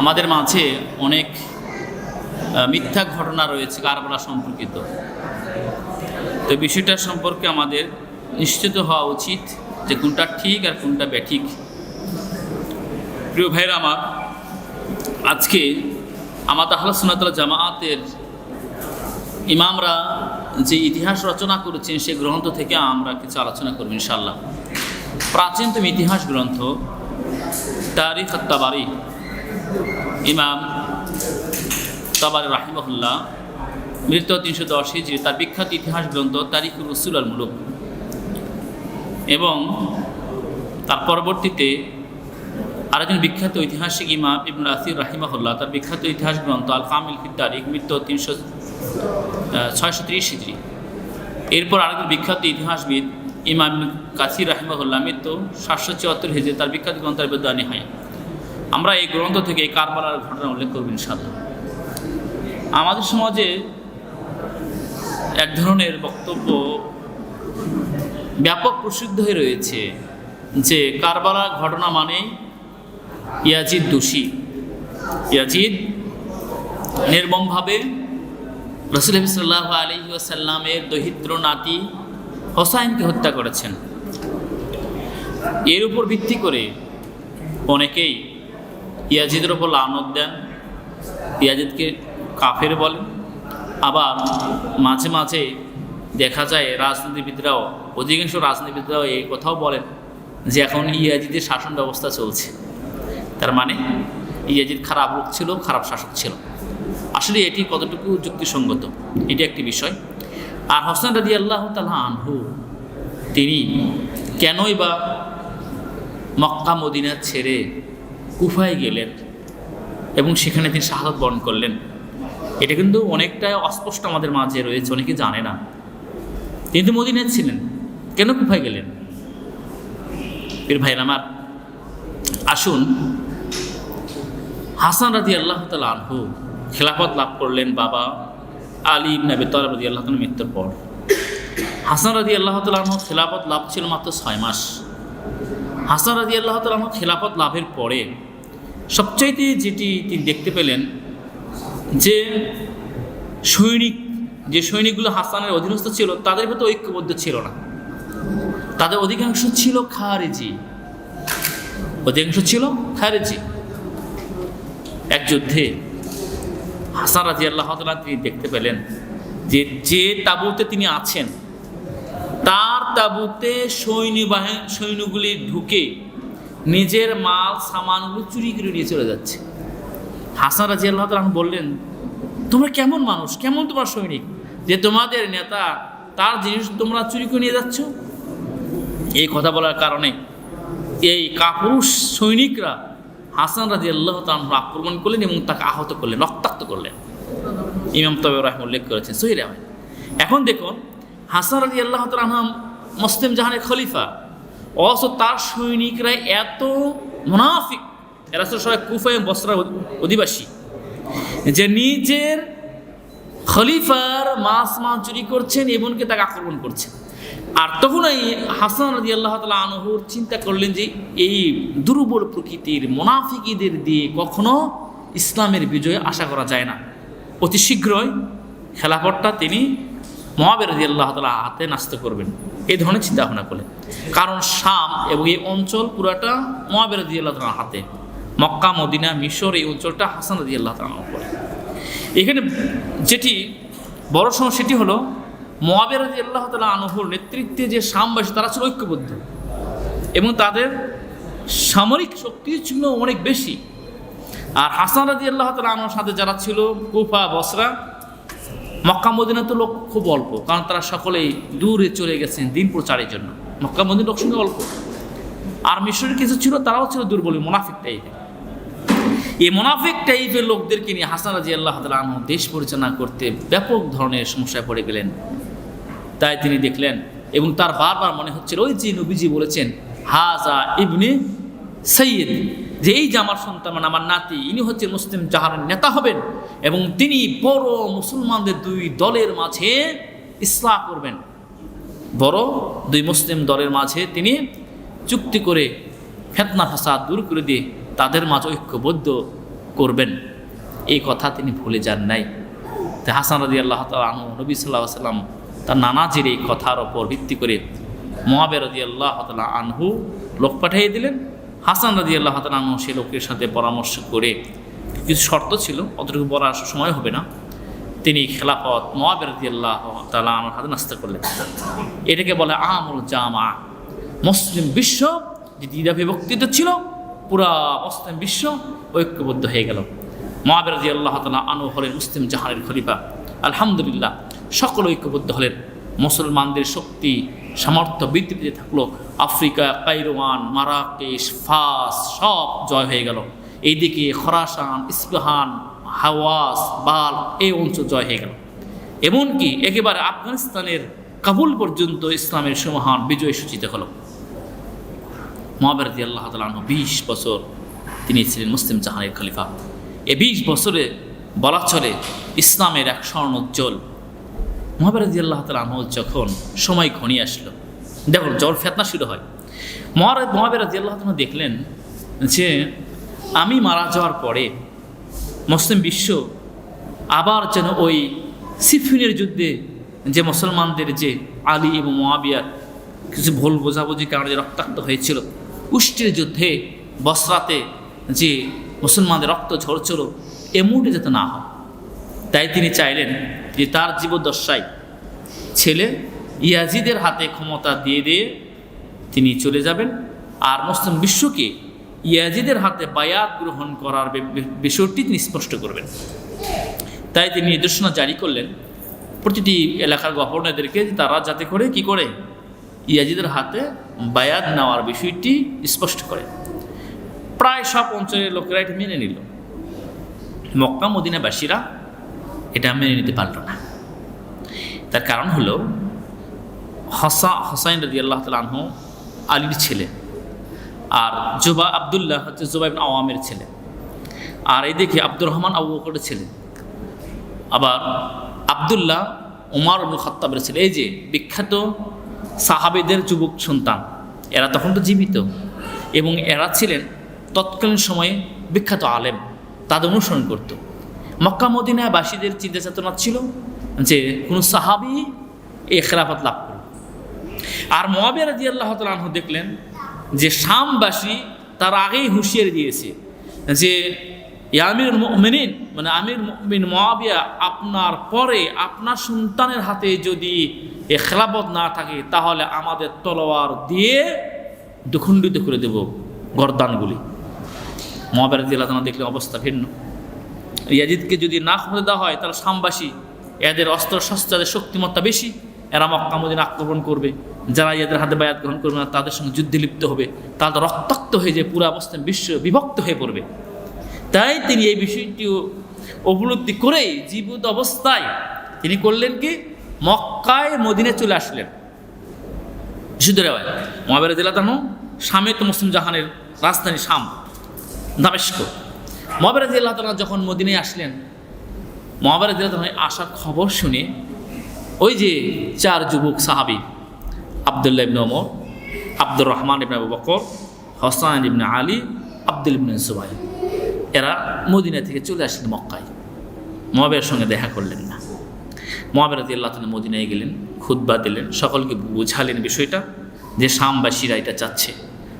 আমাদের মাঝে অনেক মিথ্যা ঘটনা রয়েছে কারবালা সম্পর্কিত। তো বিষয়টা সম্পর্কে আমাদের নিশ্চিত হওয়া উচিত যে কোনটা ঠিক আর কোনটা ব্যাঠিক। প্রিয় ভাইরা আমার, আজকে আমাদের আহ্লা সুনাতলা জামায়াতের ইমামরা যে ইতিহাস রচনা করেছেন সেই গ্রন্থ থেকে আমরা কিছু আলোচনা করব ইনশাল্লাহ প্রাচীনতম ইতিহাস গ্রন্থ তারিখ তাবারি ইমাম তাবার রাহিমহুল্লাহ মৃত তিনশো দশ হিজড়ি, তার বিখ্যাত ইতিহাস গ্রন্থ তারিখ রসুল আল মুলুক। এবং তার পরবর্তীতে আরেকজন বিখ্যাত ঐতিহাসিক ইমাম ইবনুল আসির রাহিমাহুল্লাহ, তার বিখ্যাত ইতিহাস গ্রন্থ আল কামিল ফির তারিখ, মৃত্যু তিনশো ছয়শো ত্রিশ হিজড়ি। এরপর আরেকজন বিখ্যাত ইতিহাসবিদ ইমাম কাসির রাহিমাহুল্লাহ, মৃত্যু সাতশো চুয়াত্তর হিজড়ি, তার বিখ্যাত গ্রন্থ বেদানি হয় আমরা এই গ্রন্থ থেকে এই কারবালার ঘটনা উল্লেখ করব ইনশাল্লাহ আমাদের সমাজে এক ধরনের বক্তব্য ব্যাপক প্রসিদ্ধ হয়ে রয়েছে যে কারবালার ঘটনা মানে ইয়াজিদ দোষী। ইয়াজিদ নির্মমভাবে রসুল সাল্লাহ আলী সাল্লামের দহিদ্র নাতি হোসাইনকে হত্যা করেছেন। এর উপর ভিত্তি করে অনেকেই ইয়াজিদের ওপর লানত দেন। ইয়াজিদকে কাফের বলেন আবার মাঝে মাঝে দেখা যায় রাজনীতিবিদরাও, অধিকাংশ রাজনীতিবিদরাও এই কথাও বলেন যে এখন ইয়াজিদের শাসন ব্যবস্থা চলছে। তার মানে ইয়াজিদ খারাপ লোক ছিল, খারাপ শাসক ছিল। আসলে এটি কতটুকু যুক্তিসঙ্গত, এটি একটি বিষয়। আর হোসেন রাজি আল্লাহ তালা আনহু, তিনি কেনই বা মক্কা মদিনা ছেড়ে কুফায় গেলেন এবং সেখানে তিনি শাহাদত বরণ করলেন। এটা কিন্তু অনেকটাই অস্পষ্ট আমাদের মাঝে রয়েছে, অনেকে জানে না। তিনি তো মদিনায় ছিলেন। কেন কুফায় গেলেন? এর ভাই আমার, আসুন, হাসান রাজি আল্লাহ তালা আনহু খেলাফত লাভ করলেন বাবা আলী নবী তরব রাজি আল্লাহ মৃত্যুর পর। হাসান রাজি আল্লাহ তালাহ খেলাফত লাভ ছিল মাত্র ছয় মাস। হাসান রাজি আল্লাহ তালাহ খেলাফত লাভের পরে সবচাইতে যেটি তিনি দেখতে পেলেন যে সৈনিক, যে সৈনিকগুলো হাসানের অধীনস্থ ছিল, তাদের ভেতর ঐক্যবদ্ধ ছিল না। তাদের অধিকাংশ ছিল খারেজি। অধিকাংশ ছিল খারেজি। এক যুদ্ধে হাসান রাজি আল্লাহ তিনি দেখতে পেলেন যে যে তাঁবুতে তিনি আছেন, তার তাঁবুতে সৈন্য বাহিনী সৈন্যগুলি ঢুকে নিজের মাল, সামানগুলো চুরি করে নিয়ে চলে যাচ্ছে। হাসান রাজি আল্লাহ তালা বললেন, তোমরা কেমন মানুষ? কেমন তোমার সৈনিক? যে তোমাদের নেতা, তার জিনিস তোমরা চুরি করে নিয়ে যাচ্ছ? এই কথা বলার কারণে এই কাপুরুষ সৈনিকরা হাসান রাজি আল্লাহ তালু আক্রমণ করলেন এবং তাকে আহত করলেন, রক্তাক্ত করলেন। ইমাম তবে রাহিম উল্লেখ করেছেন, সহি রায় এখন দেখুন, হাসান রাজি আল্লাহ তালাম মুসলিম জাহানের খলিফা। অথচ তার সৈনিকরা এত মুনাফিক। এরা তো সবাই কুফা এবং বসরার অধিবাসী। যে নিজের খলিফার মাস মাছ চুরি করছেন, এমনকি তাকে আক্রমণ করছেন। আর তখন এই হাসান রাজি আল্লাহ তালা আনহুর চিন্তা করলেন যে, এই দুর্বল প্রকৃতির মোনাফিকিদের দিয়ে কখনো ইসলামের বিজয় আশা করা যায় না। অতি শীঘ্রই খেলাফটটা তিনি মহাবের রাজি আল্লাহ তালা হাতে নাস্ত করবেন। এই ধরনের চিন্তা ভাবনা করলেন কারণ শাম এবং এই অঞ্চল পুরাটা মহাবের রাজি আল্লাহ তালার হাতে। মক্কা, মদিনা, মিশর এই অঞ্চলটা হাসান রাজি আল্লাহ তালা করে এখানে যেটি বড় সমস্যা সেটি হলো মোয়াবের রাজি আল্লাহ তালা আনহুর নেতৃত্বে যে শামবাসী তারা ছিল ঐক্যবদ্ধ। এবং তাদের সামরিক শক্তি ছিল অনেক বেশি। আর হাসান রাজি আল্লাহ তালা আনহুর সাথে যারা ছিল কুফা, বসরা মক্কা মদিনা তো লোক খুব অল্প, কারণ তারা সকলেই দূরে চলে গেছেন দিন প্রচারের জন্য। মক্কা মদিনা লোক সঙ্গে অল্প। আর মিশরের কিছু ছিল, তারাও ছিল দুর্বল মোনাফিক টাইপের এই মোনাফিক টাইপের লোকদেরকে নিয়ে হাসান রাজি আল্লাহ তালু দেশ পরিচালনা করতে ব্যাপক ধরনের সমস্যায় পড়ে গেলেন। তাই তিনি দেখলেন, এবং তার বারবার মনে হচ্ছিল, ওই যে নবীজি বলেছেন, হাজা ইবনে সৈয়দ। যে এই যে আমার সন্তান মানে আমার নাতি, ইনি হচ্ছে মুসলিম জাহারের নেতা হবেন এবং তিনি বড় মুসলমানদের দুই দলের মাঝে ইসলাহ করবেন। বড় দুই মুসলিম দলের মাঝে তিনি চুক্তি করে ফেতনা, ফাসাদ দূর করে দিয়ে তাদের মাঝে ঐক্যবদ্ধ করবেন। এই কথা তিনি ভুলে যান নাই। তো হাসান রাজি আল্লাহ তালু নবী সাল্লাহ সাল্লাম তার নানাজির এই কথার ওপর ভিত্তি করে মহাবের রাজি আল্লাহ তালা আনহু লোক পাঠিয়ে দিলেন। হাসান রাজি আল্লাহ তালা সে লোকের সাথে পরামর্শ করে কিছু শর্ত ছিল, অতটুকু বলার সময় হবে না। তিনি খেলাফত মহাবের রাজি আল্লাহ তালা আমার হাতে নাস্তা করলেন। এটাকে বলে আমুল জামা। মুসলিম বিশ্ব যে দ্বিধা বিভক্তিত ছিল, পুরা মুসলিম বিশ্ব ঐক্যবদ্ধ হয়ে গেল। মহাবের রাজি আল্লাহ তালা আনু হলেন মুসলিম জাহানের খলিফা। আলহামদুলিল্লাহ, সকল ঐক্যবদ্ধ হলেন। মুসলমানদের শক্তি সামর্থ্য বৃদ্ধি পেতে থাকল। আফ্রিকা, কাইরোয়ান, মারাকেশ, ফাস, সব জয় হয়ে গেল। এইদিকে খরাসান, ইস্পাহান, হাওয়াস, বাল এই অঞ্চল জয় হয়ে গেল। এমনকি একেবারে আফগানিস্তানের কাবুল পর্যন্ত ইসলামের সুমহান বিজয় সূচিত হলো। মহাবারতি আল্লাহ তালু বিশ বছর তিনি ছিলেন মুসলিম জাহানের খলিফা। এ বিশ বছরে বলা চলে ইসলামের এক স্বর্ণোজ্জ্বল। মহাবারতি আল্লাহ তালু যখন সময় ঘনিয়ে আসলো, দেখো জল ফেতনা শুরু হয়, মহারাজ মহাবেরাজি আল্লাহ তালা দেখলেন যে আমি মারা যাওয়ার পরে মুসলিম বিশ্ব আবার যেন ওই সিফিনের যুদ্ধে যে মুসলমানদের যে আলী এবং মহাবিয়ার কিছু ভুল বোঝাবুঝি কারণে যে রক্তাক্ত হয়েছিল উষ্টির যুদ্ধে বসরাতে যে মুসলমানদের রক্ত ঝরছিল এমনটি যাতে না হয়। তাই তিনি চাইলেন যে তার জীবদ্দশায় ছেলে ইয়াজিদের হাতে ক্ষমতা দিয়ে দিয়ে তিনি চলে যাবেন। আর মুসলিম বিশ্বকে ইয়াজিদের হাতে বায়াত গ্রহণ করার বিষয়টি তিনি স্পষ্ট করবেন। তাই তিনি নির্দেশনা জারি করলেন প্রতিটি এলাকার গভর্নরদেরকে তারা যাতে করে কি করে ইয়াজিদের হাতে বায়াত নেওয়ার বিষয়টি স্পষ্ট করে। প্রায় সব অঞ্চলের লোকেরা এটা মেনে নিল। মক্কা মদিনাবাসীরা এটা মেনে নিতে পারল না। তার কারণ হলো, হসা, হসাইন রাজি আল্লাহ তালহ আলীর ছেলে আর জোবা আবদুল্লাহ হচ্ছে জোবা ইবনে আওয়ামের ছেলে। আর এই দেখে আব্দুর রহমান আবু বকরের ছেলে। আবার আবদুল্লাহ উমার আবুল খত্তাবের ছেলে। এই যে বিখ্যাত সাহাবেদের যুবক সন্তান, এরা তখন তো জীবিত এবং এরা ছিলেন তৎকালীন সময়ে বিখ্যাত আলেম, তাদের অনুসরণ করত। মক্কা মদিনাবাসীদের চিন্তা চেতনা ছিল যে কোনো সাহাবি এই খেলাফত লাভ করবে আর মহাবিয়া রাজি আল্লাহ তালু দেখলেন যে শামবাসী তার আগেই হুঁশিয়ারি দিয়েছে যে আমির মিনিন মানে আমির মিন মহাবিয়া আপনার পরে আপনার সন্তানের হাতে যদি এ খেলাপথ না থাকে, তাহলে আমাদের তলোয়ার দিয়ে দুখণ্ডিত করে দেব গরদানগুলি। মহাবিয়া রাজি আল্লাহ দেখলে অবস্থা ভিন্ন। ইয়াজিদকে যদি না ক্ষমতা দেওয়া হয়, তাহলে সামবাসী এদের অস্ত্র শস্ত্রের শক্তিমত্তা বেশি। এরা মক্কা মদিনা আক্রমণ করবে। যারা এদের হাতে বায়াত গ্রহণ করবে না, তাদের সঙ্গে যুদ্ধে লিপ্ত হবে। তাদের রক্তাক্ত হয়ে যায় পুরো অবস্থায় বিশ্ব বিভক্ত হয়ে পড়বে। তাই তিনি এই বিষয়টি উপলব্ধি করেই জীবিত অবস্থায় তিনি করলেন কি? মক্কায় মদিনে চলে আসলেন। মহাবের দিলাতানো শামে তো মুসলিম জাহানের রাজধানী শাম, দামেস্ক। মহাবের আল্লাহ তালা যখন মদিনে আসলেন মহাবের আল্লাহ আসার খবর শুনে ওই যে চার যুবক সাহাবি, আবদুল্লাহ ইবনে ওমর, আব্দুর রহমান ইবনে আবু বকর, হসান ইবনে আলী, আব্দুল ইবনে সুবাই এরা মদিনা থেকে চলে আসলেন মক্কায়। মহাবের সঙ্গে দেখা করলেন না। মহাবের আল্লাহ তালা মদিনায় গেলেন খুদ্া দিলেন, সকলকে বুঝালেন বিষয়টা, যে শামবাসীরা এটা চাচ্ছে।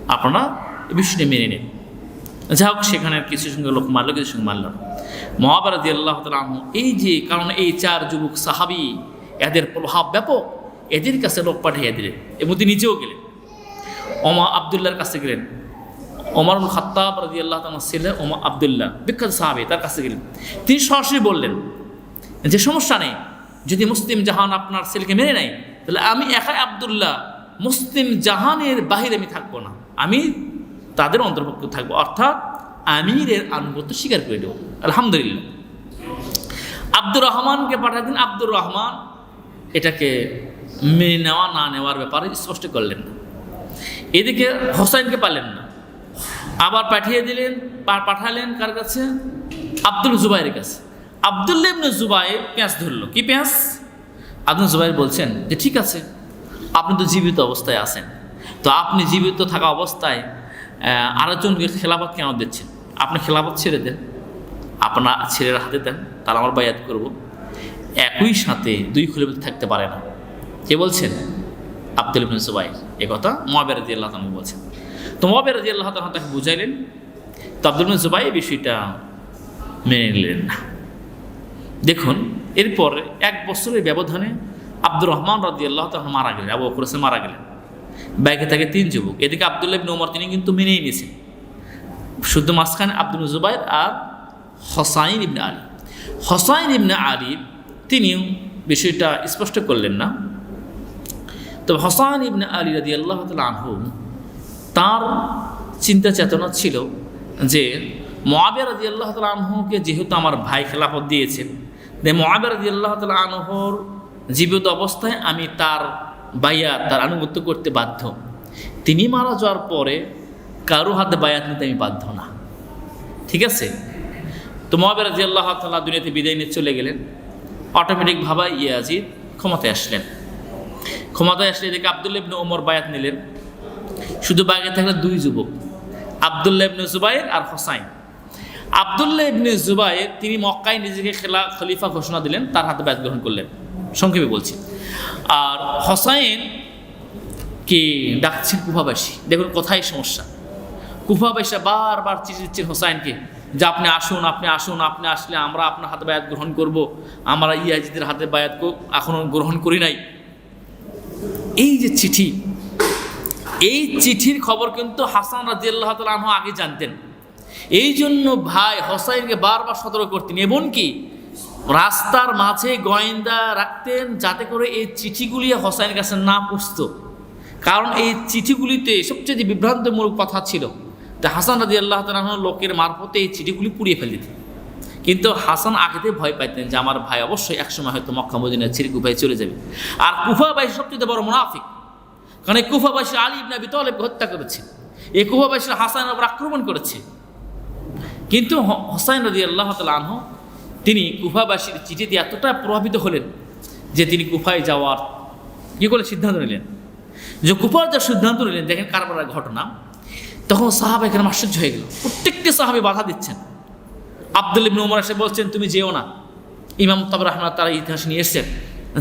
আপনারা এই মেনে নিন। যা হোক সেখানে কিছু সঙ্গে লোক মারলো, কিছু সঙ্গে মারল। মহাভারতী আল্লাহ তালু এই যে, কারণ এই চার যুবক সাহাবি, এদের প্রভাব ব্যাপক, এদের কাছে লোক পাঠিয়ে দিলেন, এবং তিনি নিজেও গেলেন। ওমা আবদুল্লাহর কাছে গেলেন। ওমরুল খাত্তাব রাজি আল্লাহ তালার ছেলে ওমা আবদুল্লাহ, বিখ্যাত সাহাবি, তার কাছে গেলেন। তিনি সরাসরি বললেন, যে, সমস্যা নেই, যদি মুসলিম জাহান আপনার ছেলেকে মেনে নেয়, তাহলে আমি একাই আবদুল্লাহ, মুসলিম জাহানের বাহিরে আমি থাকব না। আমি তাদের অন্তর্ভুক্ত থাকব। অর্থাৎ আমিরের আনুগত্য স্বীকার করে দেব আলহামদুলিল্লাহ। আব্দুর রহমানকে পাঠাতেন দিন। আব্দুর রহমান এটাকে মেনে নেওয়া, না নেওয়ার ব্যাপারে স্পষ্ট করলেন না। এদিকে হোসাইনকে পারলেন না। আবার পাঠিয়ে দিলেন পাঠালেন কার কাছে? আব্দুল জুবাইরের কাছে। আব্দুল্লাহ ইবনে জুবাইর পেঁয়াজ ধরলো। কি পেঁয়াজ? আব্দুল জুবাইর বলছেন যে, ঠিক আছে, আপনি তো জীবিত অবস্থায় আছেন। তো আপনি জীবিত থাকা অবস্থায় আরেকজনকে খেলাফত কেন দিচ্ছেন? আপনি খেলাফত ছেড়ে দেন। আপনার ছেলের হাতে দেন তারা আমার বায়াত করব। একই সাথে দুই খলিফা থাকতে পারে না। কে বলছেন? আব্দুল ইবনে এ কথা মহাবের রাজি আল্লাহ তালু বলছেন। তো মহাবের রাজি আল্লাহ তালু তাকে বুঝাইলেন। তো আব্দুল ইবনে বিষয়টা মেনে নিলেন না। দেখুন, এরপর এক বছরের ব্যবধানে আব্দুর রহমান রাজি আল্লাহ তালু মারা গেলেন, আবু বকর মারা গেলেন। ব্যাগে থাকে তিন যুবক। এদিকে আবদুল্লাহ ইবনে ওমর তিনি কিন্তু মেনেই নিয়েছেন। শুদ্ধ মাঝখানে আব্দুল জুবাইর আর হসাইন ইবনে আলী। হসাইন ইবনে আলী, তিনিও বিষয়টা স্পষ্ট করলেন না। তবে হসান ইবনে আলী রাদি আল্লাহ আনহু, তার চিন্তা চেতনা ছিল যে মোয়াবিয়া রাজি আল্লাহ আনহুকে যেহেতু আমার ভাই খেলাফত দিয়েছেন যে মোয়াবিয়া রাজি আল্লাহ আনহর জীবিত অবস্থায় আমি তার বাইয়া তার আনুগত্য করতে বাধ্য। তিনি মারা যাওয়ার পরে কারও হাতে বায়াত নিতে আমি বাধ্য না। ঠিক আছে? তো মহাবের রাজি আল্লাহ তাল্লাহ দুনিয়াতে বিদায় নিয়ে চলে গেলেন। অটোমেটিক ভাবা ইয়াজিদ ক্ষমতায় আসলেন। ক্ষমতায় আসলে এদিকে আবদুল্লা ইবনে ওমর বায়াত নিলেন। শুধু বাগে থাকলে দুই যুবক, আবদুল্লাহ ইবনে জুবাইর আর হোসাইন। আবদুল্লাহ ইবনে জুবাইর তিনি মক্কায় নিজেকে খেলা, খলিফা ঘোষণা দিলেন, তার হাতে ব্যাচ গ্রহণ করলেন। সংক্ষেপে বলছি। আর হোসাইন কে ডাকছেন কুফাবাসী। দেখুন কোথায় সমস্যা। কুফাবাসীরা বারবার চিঠি দিচ্ছেন হোসাইনকে যে আপনি আসুন আপনি আসুন, আপনি আসলে আমরা আপনার হাতে বায়াত গ্রহণ করব, আমরা ইয়াজিদের হাতে বায়াত এখনও গ্রহণ করি নাই। এই যে চিঠি, এই চিঠির খবর কিন্তু হাসান রাজিয়াল্লাহ তালহ আগে জানতেন। এই জন্য ভাই হোসাইনকে বারবার সতর্ক করতেন। এবং কি রাস্তার মাঝে গোয়েন্দা রাখতেন যাতে করে এই চিঠিগুলি হোসাইনের কাছে না পুষত কারণ এই চিঠিগুলিতে সবচেয়ে বিভ্রান্তমূলক কথা ছিল তা হাসান রাজি আল্লাহ তালহ লোকের মারফতে এই চিঠিগুলি পুড়িয়ে ফেলে দিতেন। কিন্তু হাসান আগেতে ভয় পাইতেন যে আমার ভাই অবশ্যই একসময় হয়তো মক্কা মদিনা ছিরি কুফায় চলে যাবে। আর কুফাবাসী সবচেয়ে বড় মুনাফিক। কারণ এই কুফাবাসী আলী ইবনে আবি তালেবকে হত্যা করেছে। এই কুফাবাসীরা হাসানের উপর আক্রমণ করেছে। কিন্তু হোসাইন রাজি আল্লাহ আনহ তিনি কুফাবাসীর চিঠিতে এতটা প্রভাবিত হলেন যে তিনি কুফায় যাওয়ার কী করে সিদ্ধান্ত নিলেন? যে কুফার যা সিদ্ধান্ত নিলেন, দেখেন কারবার ঘটনা। তখন সাহাবা এখানে আশ্চর্য হয়ে গেল প্রত্যেকটি সাহাবি বাধা দিচ্ছেন। আব্দুল ইবনে উমর এসে বলছেন, তুমি যেও না। ইমাম তাবর রহমান তারা ইতিহাস নিয়ে এসছেন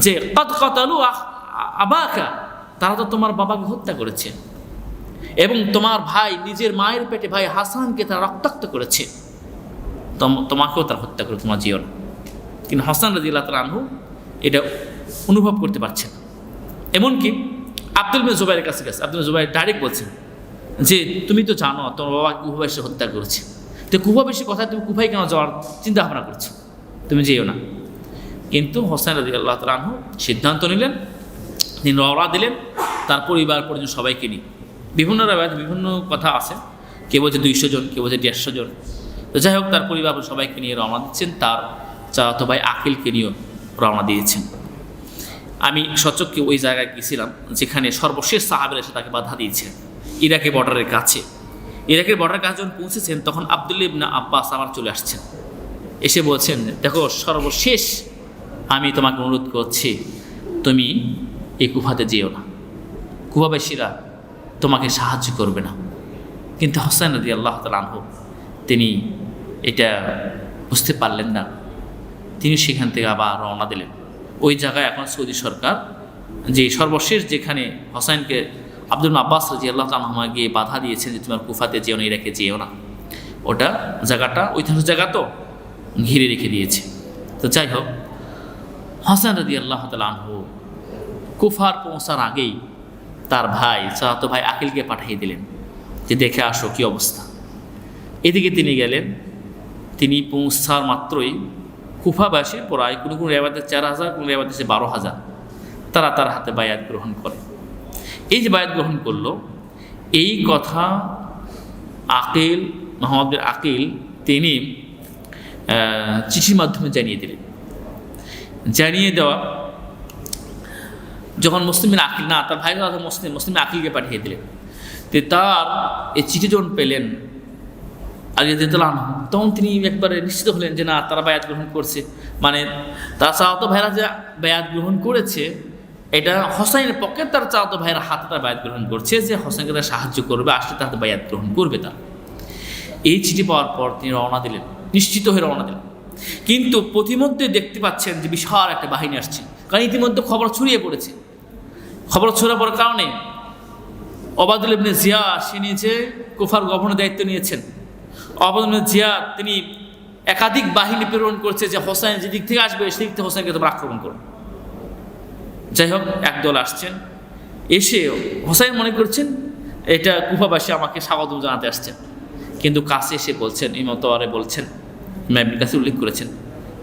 যে কত কতালু আবাকা। তারা তো তোমার বাবাকে হত্যা করেছে এবং তোমার ভাই, নিজের মায়ের পেটে ভাই হাসানকে তারা রক্তাক্ত করেছে। তোমাকেও তারা হত্যা করে, তোমার জিও না। কিন্তু হাসান রাজি আল্লাহ আনহু এটা অনুভব করতে পারছেন এমনকি আব্দুল মে জুবাইয়ের কাছে গেছে। আব্দুল জুবাই ডাইরেক্ট বলছেন যে, তুমি তো জানো, তোমার বাবা কুফা এসে হত্যা করেছে। তো কুফা বেশি কথা তুমি কুফাই কেন যাওয়ার চিন্তা ভাবনা করছ? তুমি যেও না। কিন্তু হোসেন রাজি আল্লাহ তালু সিদ্ধান্ত নিলেন, তিনি রওনা দিলেন, তার পরিবার পর্যন্ত সবাইকে নিয়ে। বিভিন্ন বিভিন্ন কথা আছে। কেউ বলছে দুইশো জন, কেউ বলছে দেড়শো জন। তো যাই হোক, তার পরিবার সবাইকে নিয়ে রওনা দিচ্ছেন, তার চাচাতো ভাই আকিলকে নিয়েও রওনা দিয়েছেন। আমি সচককে ওই জায়গায় গেছিলাম, যেখানে সর্বশেষ সাহাবের এসে তাকে বাধা দিয়েছেন ইরাকি বর্ডারের কাছে। ইরাকের বর্ডারের কাছে যখন পৌঁছেছেন, তখন আবদুল্লা ইবনা আব্বাস আমার চলে আসছেন। এসে বলছেন, দেখো, সর্বশেষ আমি তোমাকে অনুরোধ করছি, তুমি এই কুফাতে যেও না। কুফাবাসীরা তোমাকে সাহায্য করবে না। কিন্তু হোসেন রদি আল্লাহ তালহ তিনি এটা বুঝতে পারলেন না। তিনি সেখান থেকে আবার রওনা দিলেন। ওই জায়গায় এখন সৌদি সরকার, যে সর্বশেষ যেখানে হোসাইনকে আব্দুল আব্বাস রাজি আল্লাহ তালহমা গিয়ে বাধা দিয়েছেন যে তোমার কুফাতে যেও না, ইরাকে যেও না। ওটা জায়গাটা, ঐতিহাসিক জায়গা তো, ঘিরে রেখে দিয়েছে। তো যাই হোক হাসান রাজি আল্লাহ তালহু কুফার পৌঁছার আগেই তার ভাই চাহাতো ভাই আকিলকে পাঠিয়ে দিলেন যে দেখে আসো কি অবস্থা। এদিকে তিনি গেলেন তিনি পৌঁছার মাত্রই কুফাবাসী প্রায় কোনো কোনো রেবাদে চার হাজার, কোনো রেবাদে সে বারো হাজার তারা তার হাতে বায়াত গ্রহণ করে। এই যে বায়াত গ্রহণ করল, এই কথা আকিল মোহাম্মদের আকিল তিনি চিঠির মাধ্যমে জানিয়ে দিলেন। জানিয়ে দেওয়া, যখন মুসলিমের আকিল, না, তার ভাই মুসলিম মুসলিম আকিলকে পাঠিয়ে দিলেন। তো তার এই চিঠি যখন পেলেন আগে দিতলাম। তখন তিনি একবারে নিশ্চিত হলেন যে না, তারা বায়াত গ্রহণ করছে। মানে তার চাওয়াতো ভাইরা যে বায়াত গ্রহণ করেছে, এটা হোসাইনের পক্ষে তার চাওয়াতো ভাইয়ের হাতে তার বায়াত গ্রহণ করছে যে হোসাইনকে তার সাহায্য করবে, আসলে তার বায়াত গ্রহণ করবে তার। এই চিঠি পাওয়ার পর তিনি রওনা দিলেন, নিশ্চিত হয়ে রওনা দিলেন। কিন্তু প্রতিমধ্যে দেখতে পাচ্ছেন যে বিশাল একটা বাহিনী আসছে। কারণ ইতিমধ্যে খবর ছড়িয়ে পড়েছে। খবর ছড়িয়ে পড়ার কারণে অবাদুল ইবনে জিয়া সে নিয়েছে কুফার গভর্নর দায়িত্ব নিয়েছেন। অবাদুল ইবনে জিয়া তিনি একাধিক বাহিনী প্রেরণ করছে যে হোসেন যে দিক থেকে আসবে, সেদিক থেকে হোসেনকে তোমরা আক্রমণ করো। যাই হোক, একদল আসছেন। এসে হোসাইন মনে করছেন, এটা কুফাবাসী আমাকে স্বাগত জানাতে আসছেন। কিন্তু কাছে এসে বলছেন ইমতোয়ারে বলছেন, ম্যামের কাছে উল্লেখ করেছেন,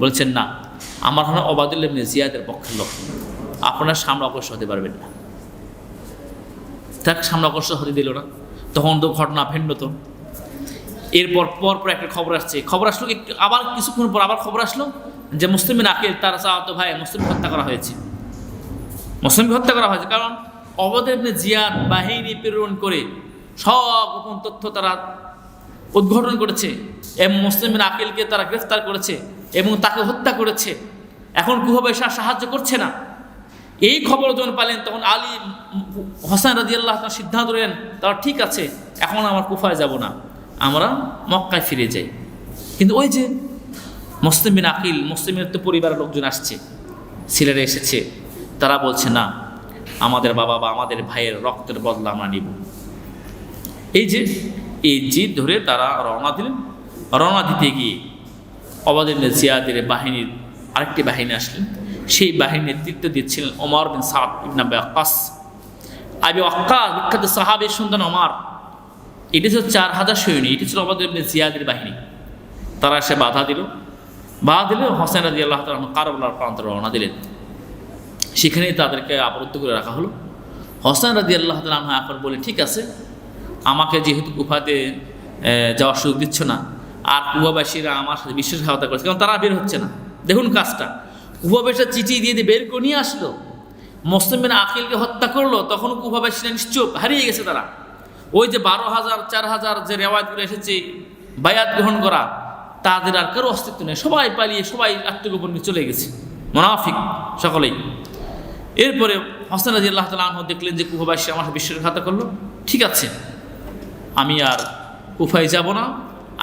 বলছেন, না, আমার হলো অবাদুল ইবনে জিয়াদের পক্ষের লোক। আপনার সামনে অগ্রসর হতে পারবেন না। তাক সামনে অগ্রসর হতে দিল না। তখন তো ঘটনা ভিন্ন তো। এরপর পর পর একটা খবর আসছে। খবর আসলো একটু আবার কিছুক্ষণ পর আবার খবর আসলো যে মুসলিমিন আকিল তার চাওয়াতো ভাই মুসলিম হত্যা করা হয়েছে। মুসলিমকে হত্যা করা হয়েছে কারণ অবদের জিয়াদ বাহিনী প্রেরণ করে সব গোপন তথ্য তারা উদ্ঘাটন করেছে এবং মুসলিমের আকিলকে তারা গ্রেফতার করেছে এবং তাকে হত্যা করেছে। এখন কীভাবে কুহবেশা সাহায্য করছে না। এই খবর যখন পালেন তখন আলী হোসেন রাজি আল্লাহ তার সিদ্ধান্ত নিলেন, তারা ঠিক আছে, এখন আমার কুফায় যাব না। আমরা মক্কায় ফিরে যাই। কিন্তু ওই যে মুসলিম বিন আকিল মুসলিমের তো পরিবারের লোকজন আসছে ছেলেরা এসেছে। তারা বলছে, না, আমাদের বাবা বা আমাদের ভাইয়ের রক্তের বদলা আমরা নিব। এই যে, এই জিদ ধরে তারা রওনা দিলেন। রওনা দিতে গিয়ে অবাদিন জিয়াদের বাহিনীর আরেকটি বাহিনী আসলেন সেই বাহিনীর নেতৃত্ব দিচ্ছিলেন ওমর বিন সাদ ইবনা আক্কাস আবি আক্কাস বিখ্যাত সাহাবের সন্তান ওমর। এটি ছিল চার হাজার সৈন্য, এটি ছিল ইবনে জিয়াদের বাহিনী। তারা এসে বাধা দিল। বাধা দিলে হোসেন রাজি আল্লাহ তালা কারবলার প্রান্ত রওনা দিলেন। সেখানেই তাদেরকে আবদ্ধ করে রাখা হলো। হোসেন রাজি আল্লাহ তালাহ এখন বলে, ঠিক আছে, আমাকে যেহেতু গুফাতে যাওয়ার সুযোগ দিচ্ছ না, আর কুয়াবাসীরা আমার সাথে বিশ্বাসঘাতকতা করছে, কারণ তারা বের হচ্ছে না। দেখুন কাজটা। কুয়াবাসীরা চিঠি দিয়ে দিয়ে বের করে নিয়ে আসলো। মুসলিমের আকিলকে হত্যা করল তখন কুয়াবাসীরা নিশ্চুপ, হারিয়ে গেছে তারা। ওই যে বারো হাজার, চার হাজার যে রেওয়ায়তগুলো এসেছে, বায়াত গ্রহণ করা, তাদের আর কারও অস্তিত্ব নেই। সবাই পালিয়ে, সবাই আত্মগোপন চলে গেছে। মোনাফিক সকলেই। এরপরে হাসান রাজি আল্লাহ তালা দেখলেন যে কুফাবাসী আমার সাথে বিশ্বাসঘাতক করল। ঠিক আছে, আমি আর কুফায় যাব না।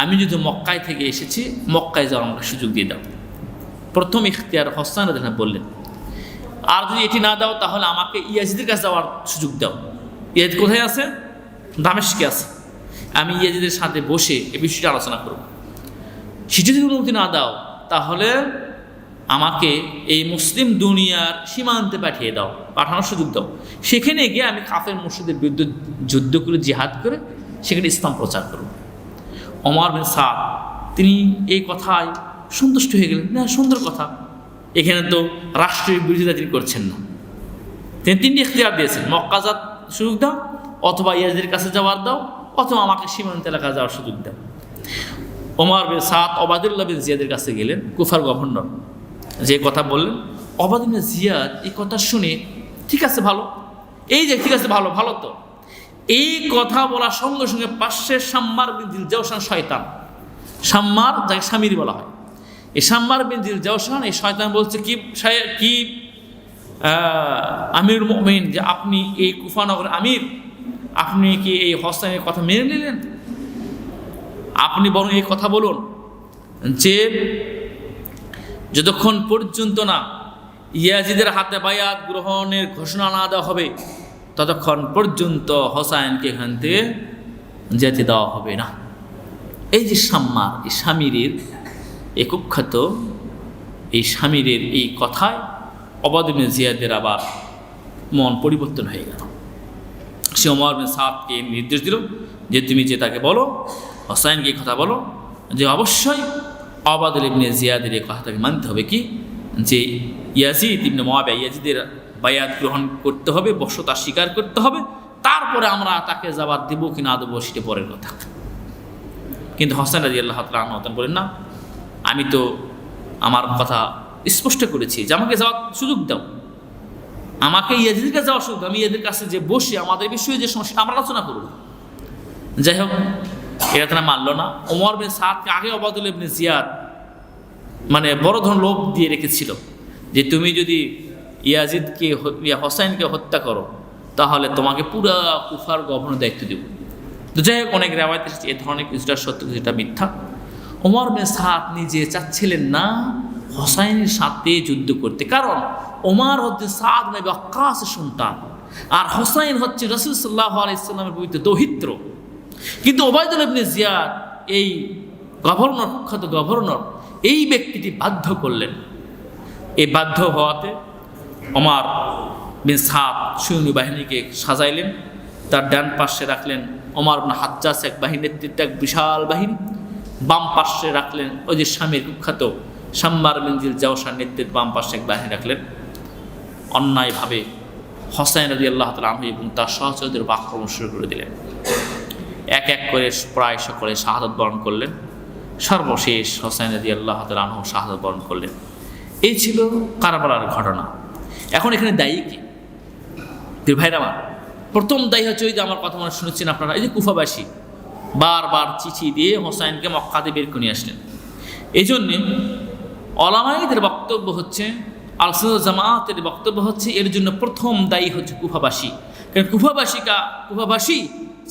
আমি যদি মক্কায় থেকে এসেছি, মক্কায় যাওয়ার আমাকে সুযোগ দিয়ে দাও। প্রথম ইখতিয়ার হসান রাজি বললেন, আর যদি এটি না দাও, তাহলে আমাকে ইয়াজিদের কাছে যাওয়ার সুযোগ দাও। ইয়াজিদ কোথায় আছে? দামেশকে আছে। আমি ইয়াজিদের সাথে বসে এ বিষয়টা আলোচনা করব। সেটি যদি অনুমতি না দাও, তাহলে আমাকে এই মুসলিম দুনিয়ার সীমান্তে পাঠিয়ে দাও, পাঠানোর সুযোগ দাও। সেখানে গিয়ে আমি কাফের মুর্শিদের বিরুদ্ধে যুদ্ধ করে, জিহাদ করে সেখানে ইসলাম প্রচার করব। অমর বিন সাদ, তিনি এই কথায় সন্তুষ্ট হয়ে গেলেন। না, সুন্দর কথা। এখানে তো রাষ্ট্রীয় বিরোধিতা তিনি করছেন না। তিনি তিনটি ইখতিয়ার দিয়েছেন। মক্কাজাত সুযোগ দাও অথবা ইয়াজদের কাছে যাওয়ার দাও, অথবা আমাকে সীমান্ত এলাকা যাওয়ার সুযোগ দাও। ওমর বিন সাদ অবাদুল্লাহ বিন জিয়াদের কাছে গেলেন, কুফার গভর্নর। যে কথা বললেন অবাদিন জিয়াদ এই কথা শুনে, ঠিক আছে, ভালো। এই যে, ঠিক আছে, ভালো ভালো তো। এই কথা বলার সঙ্গে সঙ্গে পাশের সাম্মার বিন দিল জাওসান শয়তান। সাম্মার যাকে স্বামীর বলা হয়। এই সাম্মার বিন দিল জাওসান এই শয়তান বলছে, কি কি আমির মোমিন, যে আপনি এই কুফানগর আমির আপনি কি এই হস্তানের কথা মেনে নিলেন? আপনি বরং এই কথা বলুন যে যতক্ষণ পর্যন্ত না ইয়াজিদের হাতে বায়াত গ্রহণের ঘোষণা না দেওয়া হবে, ততক্ষণ পর্যন্ত হোসাইনকে এখান থেকে যেতে দেওয়া হবে না। এই যে সাম্মা, এই স্বামীরের এই কুখ্যাত, এই স্বামীরের এই কথায় অবাদিন জিয়াদের আবার মন পরিবর্তন হয়ে গেল। সে ওমর বিন সাদকে নির্দেশ দিল যে তুমি যে তাকে বলো, হোসাইনকে কথা বলো যে অবশ্যই অবাদুল ইবনে জিয়াদের এই কথাটাকে মানতে হবে কি? যে ইয়াজিদ ইবনে মহাবে ইয়াজিদের বায়াত গ্রহণ করতে হবে বসতা স্বীকার করতে হবে, তারপরে আমরা তাকে জবাব দেবো কি না দেবো সেটা পরের কথা। কিন্তু হোসেন রাজি আল্লাহ তালন বলেন না, আমি তো আমার কথা স্পষ্ট করেছি, যে আমাকে যাওয়ার সুযোগ দাও। আমাকে ইয়াজিদের কাছে দাও। আমি এদের কাছে যে বসে, আমাদের বিষয়ে যে সমস্যা, আমরা আলোচনা করব। যাই হোক এটা তারা মানলো না। ওমর বিন সাদকে আগে অবাদুল ইবনে জিয়াদ মানে বড় ধরনের লোভ দিয়ে রেখেছিল যে তুমি যদি ইয়াজিদকে ইয়া হোসাইনকে হত্যা করো, তাহলে তোমাকে পুরো কুফার গভর্নর দায়িত্ব দেব। তো যাই হোক, অনেক রেওয়ায়ত এসেছে, এ ধরনের কিছুটা সত্য, কিছুটা মিথ্যা। ওমর বিন সাদ নিজে চাচ্ছিলেন না হোসাইনের সাথে যুদ্ধ করতে। কারণ ওমার হচ্ছে সাদ নবী আকাশের সন্তান। আর হোসাইন হচ্ছে রসুল সাল্লাহ আলাইসাল্লামের পবিত্র দৌহিত্র। কিন্তু ওবায়দুল ইবনে জিয়াদ, এই গভর্নর, কুখ্যাত গভর্নর, এই ব্যক্তিটি বাধ্য করলেন। এই বাধ্য হওয়াতে ওমর বিন সাদ সৈন্য বাহিনীকে সাজাইলেন। তার ডান পাশে রাখলেন ওমর হাজ্জাস এক বাহিনীর নেতৃত্বে, এক বিশাল বাহিনী। বাম পাশে রাখলেন ওই যে স্বামীর কুখ্যাত সাম্বার মিনজিল জাওসার নেতৃত্বে বাম পাশে এক বাহিনী রাখলেন। অন্যায়ভাবে হোসাইন রাজি আল্লাহ তালু এবং তার সহচরদের আক্রমণ শুরু করে দিলেন। এক এক করে প্রায় সকলে শাহাদত বরণ করলেন। সর্বশেষ হোসাইন রাজি আল্লাহ তালু শাহাদত বরণ করলেন। এই ছিল কারাবালার ঘটনা। এখন এখানে দায়ী কি? ভাইরা আমার, প্রথম দায়ী হচ্ছে ওই যে আমার কথা মনে শুনেছেন আপনারা, এই যে কুফাবাসী। বারবার চিঠি দিয়ে হোসাইনকে মক্কাতে বের করে আসলেন। এই জন্যে অলামাইদের বক্তব্য হচ্ছে আলসুল জামাতের বক্তব্য হচ্ছে, এর জন্য প্রথম দায়ী হচ্ছে কুফাবাসী। কারণ কুফাবাসীকা কুফাবাসী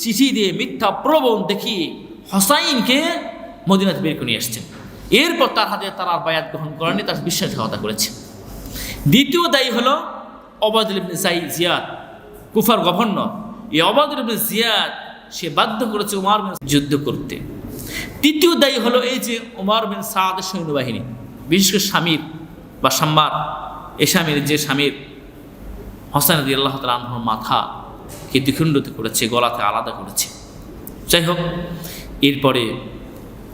চিঠি দিয়ে মিথ্যা প্রবণ দেখিয়ে হসাইনকে মদিনাতে বের করে নিয়ে এরপর তার হাতে তারা আর বায়াত গ্রহণ করেনি তার বিশ্বাসঘাতকতা করেছে। দ্বিতীয় দায়ী হলো অবাদুল জাই জিয়াদ, কুফার গভর্নর। এই অবাদুল জিয়াদ, সে বাধ্য করেছে উমার যুদ্ধ করতে। তৃতীয় দায়ী হলো এই যে উমার বিন সাদ সৈন্যবাহিনী। বিশেষ করে স্বামীর বা সাম্বার এ স্বামীর যে স্বামীর হোসেন আদি আল্লাহ তালহর মাথাকে দ্বিখণ্ডিত করেছে গলাতে আলাদা করেছে। যাই হোক, এরপরে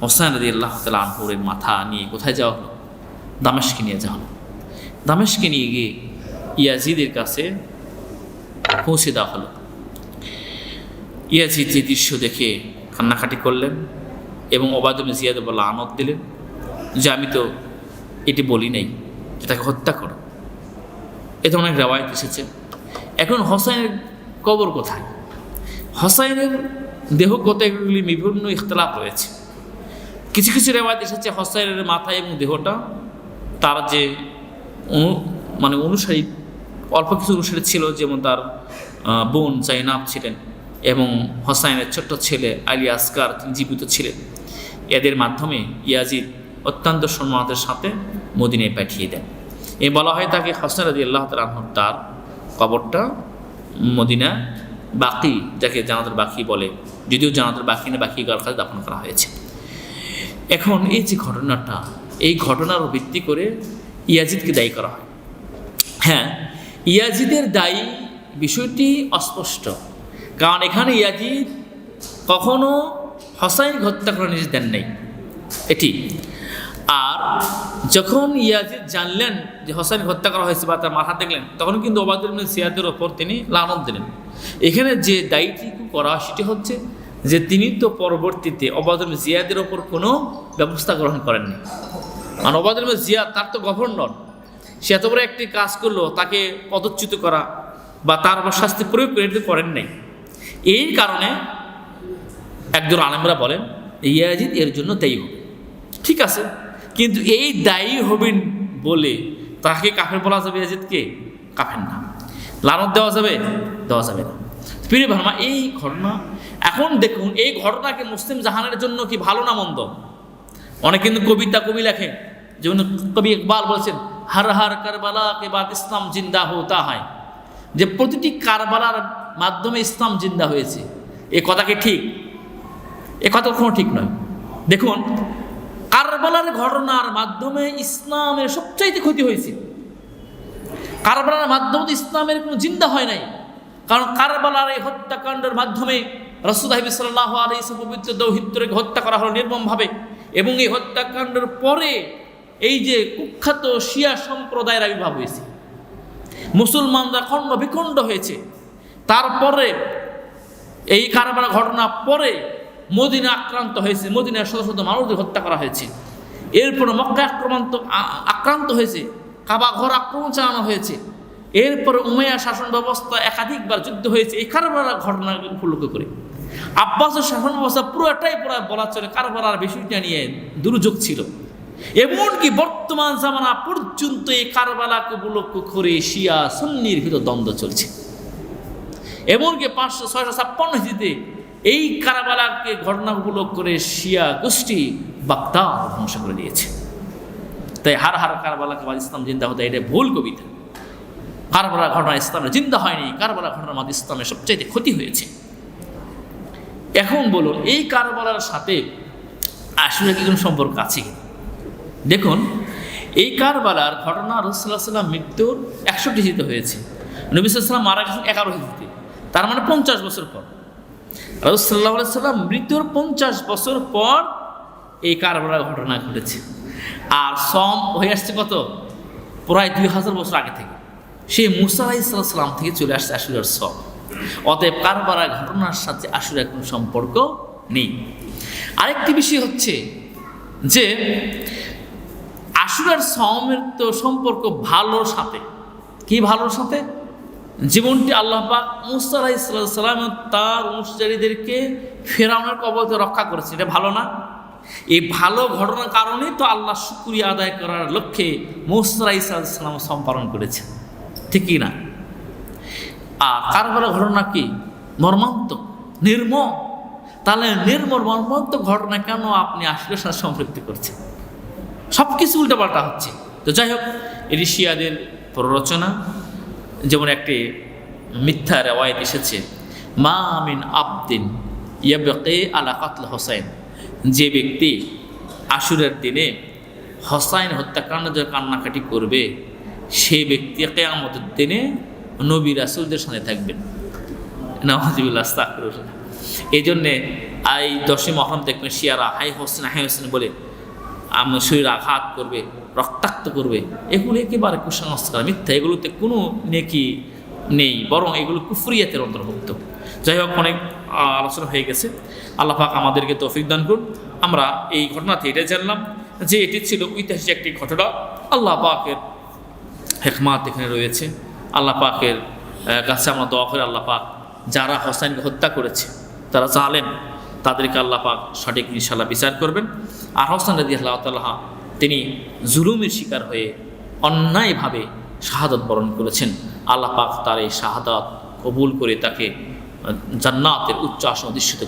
হোসেন আদি আল্লাহ তালহরের মাথা নিয়ে কোথায় যাওয়া হলো? দামেশকে নিয়ে যাওয়া হলো। দামেশকে নিয়ে গিয়ে ইয়াজিদের কাছে পৌঁছে দেওয়া হলো। ইয়াজিদ যে দৃশ্য দেখে কান্নাকাটি করলেন এবং ওবায়দুল জিয়াদ বলা আনদ দিলেন যে, আমি তো এটি বলি নাই যে তাকে হত্যা করো। এ অনেক রেওয়ায়ত এসেছে। এখন হোসাইনের কবর কোথায়? হোসাইনের দেহগত এগুলি বিভিন্ন ইখতলাফ রয়েছে। কিছু কিছু রেওয়ায়ত এসেছে হোসাইনের মাথা এবং দেহটা। তার যে অনু মানে অনুসারী, অল্প কিছু অনুসারী ছিল, যেমন তার বোন জাইনাব ছিলেন এবং হোসাইনের ছোট্ট ছেলে আলী আসকার, তিনি জীবিত ছিলেন। এদের মাধ্যমে ইয়াজিদ অত্যন্ত সম্মানের সাথে মদিনায় পাঠিয়ে দেন। এ বলা হয় তাকে হোসেন রাজি আল্লাহ তালহর তার কবরটা মদিনা বাকি, যাকে জানাতের বাকি বলে, যদিও জানাতের বাকি না, বাকি গার কাছে দাফন করা হয়েছে। এখন এই যে ঘটনাটা, এই ঘটনার ভিত্তি করে ইয়াজিদকে দায়ী করা হয়। হ্যাঁ ইয়াজিদের দায়ী বিষয়টি অস্পষ্ট। কারণ এখানে ইয়াজিদ কখনো হসাইন হত্যা করে নিজে দেন নাই। এটি যখন ইয়াজিদ জানলেন যে হোসেন হত্যা করা হয়েছে বা তার মাথা দেখলেন, তখন কিন্তু ওবায়দুল ইবনে সিয়াদের ওপর তিনি লানত দিলেন। এখানে যে দায়ীটি করা সেটি হচ্ছে যে তিনি তো পরবর্তীতে ওবায়দুল জিয়াদের ওপর কোনো ব্যবস্থা গ্রহণ করেননি। আর ওবায়দুল ইবনে জিয়াদ তার তো গভর্নর, সে এত বড় একটি কাজ করল, তাকে পদচ্যুত করা বা তার আবার শাস্তি প্রয়োগ করে করেন নাই। এই কারণে একজন আলেমরা বলেন, ইয়াজিদ এর জন্য দায়ী হবে। ঠিক আছে কিন্তু এই দায়ী হবেন বলে তাকে কাফের বলা যাবে ইয়াজিদকে? কাফের না। লানত দেওয়া যাবে? দেওয়া যাবে না। প্রিয় ভার্মা এই ঘটনা, এখন দেখুন, এই ঘটনাকে মুসলিম জাহানের জন্য কি ভালো না মন্দ? অনেক কিন্তু কবিতা কবি লেখে যেমন কবি ইকবাল বলছেন, হার হার কারবালা কে বাদ ইসলাম জিন্দা হতা হয়। যে প্রতিটি কারবালার মাধ্যমে ইসলাম জিন্দা হয়েছে। এ কথা কি ঠিক? এ কথা কখনো ঠিক নয়। দেখুন কারবালার ঘটনার মাধ্যমে ইসলামের সবচাইতে ক্ষতি হয়েছে। কারবালার মাধ্যমে ইসলামের কোনো জিন্দা হয় নাই। কারণ কারবালার এই হত্যাকাণ্ডের মাধ্যমে রসুদ রসুদাহিব সাল্লাহ আলী পবিত্র দৌহিত্রকে হত্যা করা হলো নির্মমভাবে। এবং এই হত্যাকাণ্ডের পরে এই যে কুখ্যাত শিয়া সম্প্রদায়ের আবির্ভাব হয়েছে। মুসলমানরা খণ্ড বিখণ্ড হয়েছে। তারপরে এই কারবার ঘটনা পরে মদিনা আক্রান্ত হয়েছে মদিনার শত শত মানুষদের হত্যা করা হয়েছে। এরপরে মক্কা আক্রমন্ত আক্রান্ত হয়েছে, কাবা ঘর আক্রমণ চালানো হয়েছে। এরপরে উমাইয়া শাসন ব্যবস্থা একাধিকবার যুদ্ধ হয়েছে, এই কারবার ঘটনা উপলক্ষ করে। আব্বাসের শাসন ব্যবস্থা পুরোটাই পুরো বলা চলে কারবার বিষয়টা নিয়ে দুর্যোগ ছিল। এমনকি বর্তমান জামানা পর্যন্ত এই কারবালাকে উপলক্ষ করে শিয়া সুন্নির ভিতর দ্বন্দ্ব চলছে। এমনকি পাঁচশো, ছয়শো ছাপ্পান্ন হিজিতে এই কারাবালাকে ঘটনা উপলক্ষ করে শিয়া গোষ্ঠী বাগদা ধ্বংস করে দিয়েছে। তাই হার হার কারবালাকে বাদ ইসলাম জিন্দা হতে এটা ভুল কবিতা। কারবালা ঘটনা ইসলামের জিন্দা হয়নি কারবালা ঘটনার মাধ্যমে ইসলামের সবচাইতে ক্ষতি হয়েছে। এখন বলুন, এই কারবালার সাথে আসলে কি কোনো সম্পর্ক আছে দেখুন, এই কারবালার ঘটনা রসুল্লাহ সাল্লাম মৃত্যুর একষট্টি হিজিতে হয়েছে। নবী সাল্লাম মারা গেছেন এগারো হিজিতে তার মানে পঞ্চাশ বছর পর। রসুল্লাহ সাল্লাম মৃত্যুর পঞ্চাশ বছর পর এই কারবালার ঘটনা ঘটেছে। আর সম হয়ে আসছে কত? প্রায় দুই হাজার বছর আগে থেকে। সেই মুসা আলাইসাল্লাম থেকে চলে আসছে আশুরার সম। অতএব কারবালার ঘটনার সাথে আশুরার কোনো সম্পর্ক নেই। আরেকটি বিষয় হচ্ছে যে, আশুরার সমের তো সম্পর্ক ভালোর সাথে। কি ভালোর সাথে? জীবনটি আল্লাহ পাক মুসা আলাইসাল্লাম তার অনুসারীদেরকে ফেরাউনের কবল থেকে রক্ষা করেছে। এটা ভালো না? এই ভালো ঘটনার কারণেই তো আল্লাহ শুক্রিয়া আদায় করার লক্ষ্যে মুসা আলাইসাল্লাম সম্পাদন করেছে ঠিকই না? আর কারবার ঘটনা কি? মর্মান্তক নির্ম তাহলে নির্মল মর্মান্তক ঘটনা কেন আপনি আসলে সাথে সম্পৃক্তি করছেন? সব কিছু উল্টাপাল্টা হচ্ছে। তো যাই হোক ঋষিয়াদের প্ররোচনা। যেমন একটি মিথ্যা রেওয়ায়ত এসেছে, মা আমিন আবদিন ইয়াবকে আলা কাতল হোসাইন যে ব্যক্তি আশুরের দিনে হোসাইন হত্যাকাণ্ড যে কান্নাকাটি করবে, সে ব্যক্তি কেয়ামতের দিনে নবী রাসুলদের সাথে থাকবেন নওয়াজিবুল্লাহ এই জন্যে এই দশই মহরম দেখবেন শিয়ারা হাই হোসেন হাই হোসেন বলে শরীর আঘাত করবে, রক্তাক্ত করবে, এগুলো একেবারে কুসংস্কার। মিথ্যা, এগুলোতে কোনো নেকি নেই, বরং এগুলো কুফরিয়াতের অন্তর্ভুক্ত। যাই হোক, অনেক আলোচনা হয়ে গেছে। আল্লাহ পাক আমাদেরকে তৌফিক দান করুন। আমরা এই ঘটনাতে এটা জানলাম যে এটি ছিল ঐতিহাসিক একটি ঘটনা। আল্লাহ পাকের হেকমাত এখানে রয়েছে। আল্লাহ পাকের কাছে আমরা দোয়া করে, আল্লাহ পাক যারা হোসাইনকে হত্যা করেছে, তারা জালেম। তাদেরকে আল্লাহ পাক সঠিক ইনশাল্লাহ বিচার করবেন। আর হোসেন রাজি আল্লাহ তাল্লাহ তিনি জুলুমের শিকার হয়ে অন্যায়ভাবে শাহাদত বরণ করেছেন। আল্লাহ পাক তার এই শাহাদাত কবুল করে তাকে জান্নাতের উচ্চ আসন অধিষ্ঠিত